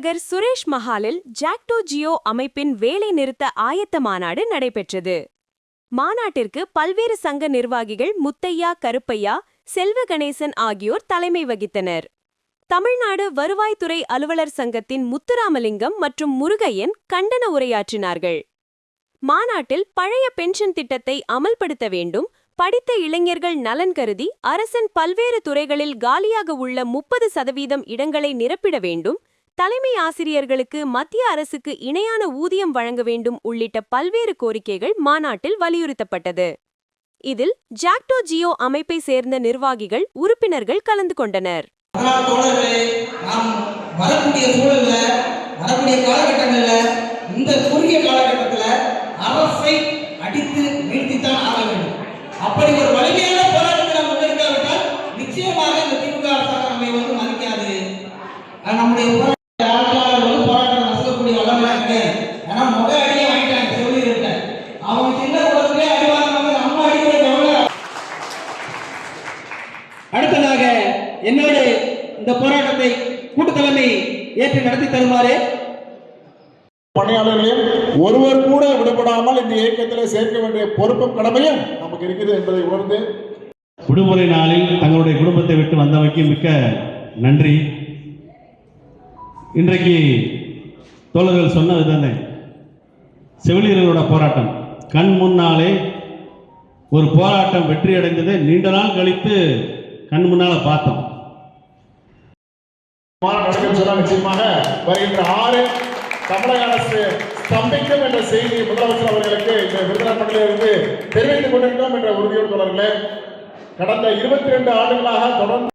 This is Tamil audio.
தலைநகர் சுரேஷ் மஹாலில் ஜாக்டோ ஜியோ அமைப்பின் வேலை நிறுத்த ஆயத்த மாநாடு நடைபெற்றது. மாநாட்டிற்கு பல்வேறு சங்க நிர்வாகிகள் முத்தையா கருப்பையா செல்வ கணேசன் ஆகியோர் தலைமை வகித்தனர். தமிழ்நாடு வருவாய்த்துறை அலுவலர் சங்கத்தின் முத்துராமலிங்கம் மற்றும் முருகையன் கண்டன உரையாற்றினார்கள். மாநாட்டில் பழைய பென்ஷன் திட்டத்தை அமல்படுத்த வேண்டும் படித்த இளைஞர்கள் நலன் கருதி அரசின் பல்வேறு துறைகளில் காலியாக உள்ள முப்பது சதவீதம் இடங்களை நிரப்பிட வேண்டும் தலைமை ஆசிரியர்களுக்கு மத்திய அரசுக்கு இணையான ஊதியம் வழங்க வேண்டும் உள்ளிட்ட பல்வேறு கோரிக்கைகள் மாநாட்டில் வலியுறுத்தப்பட்டது. இதில் ஜாக்டோ ஜியோ அமைப்பை சேர்ந்த நிர்வாகிகள் உறுப்பினர்கள் கலந்து கொண்டனர். வரக்கூடிய சூழல்ல வரக்கூடிய காலகட்டங்கள்ல இந்த குறுகிய காலகட்டத்துல அரசை அடித்து வீழ்த்தித்தான் ஆக வேண்டும். அப்படி ஒரு வலிமையான போராட்டத்தை நாம் முன்னெடுக்காவிட்டால் நிச்சயமாக இந்த திமுக அரசாங்கம் நம்மை வந்து மதிக்காது நம்முடைய என்னோடு இந்த போராட்டத்தை கூட்டு தலைமை ஏற்று நடத்தி தருமாறு பணியாளர்களையும் ஒருவர் கூட விடுபடாமல் இந்த இயக்கத்தில் சேர்க்க வேண்டிய பொறுப்பும் கடமையும் நமக்கு இருக்குது என்பதை உணர்ந்து விடுமுறை நாளில் தங்களுடைய குடும்பத்தை விட்டு வந்தமைக்கு மிக்க நன்றி. இன்றைக்கு தோழர்கள் சொன்னது தானே செவிலியர்களோட போராட்டம். கண் முன்னாலே ஒரு போராட்டம் வெற்றி அடைந்ததை நீண்ட நாள் கழித்து கண் முன்னால பார்த்தோம். சொன்னால் நிச்சயமாக வருகின்ற ஆறு தமிழக அரசு ஸ்தம்பிக்கும் என்ற செய்தி முதலமைச்சர் அவர்களுக்கு இந்த விருதுநகரிலிருந்து தெரிவித்துக் கொண்டிருக்கிறோம் என்ற உறுதியோடு தொடர்களே கடந்த இருபத்தி ரெண்டு ஆண்டுகளாக தொடர்ந்து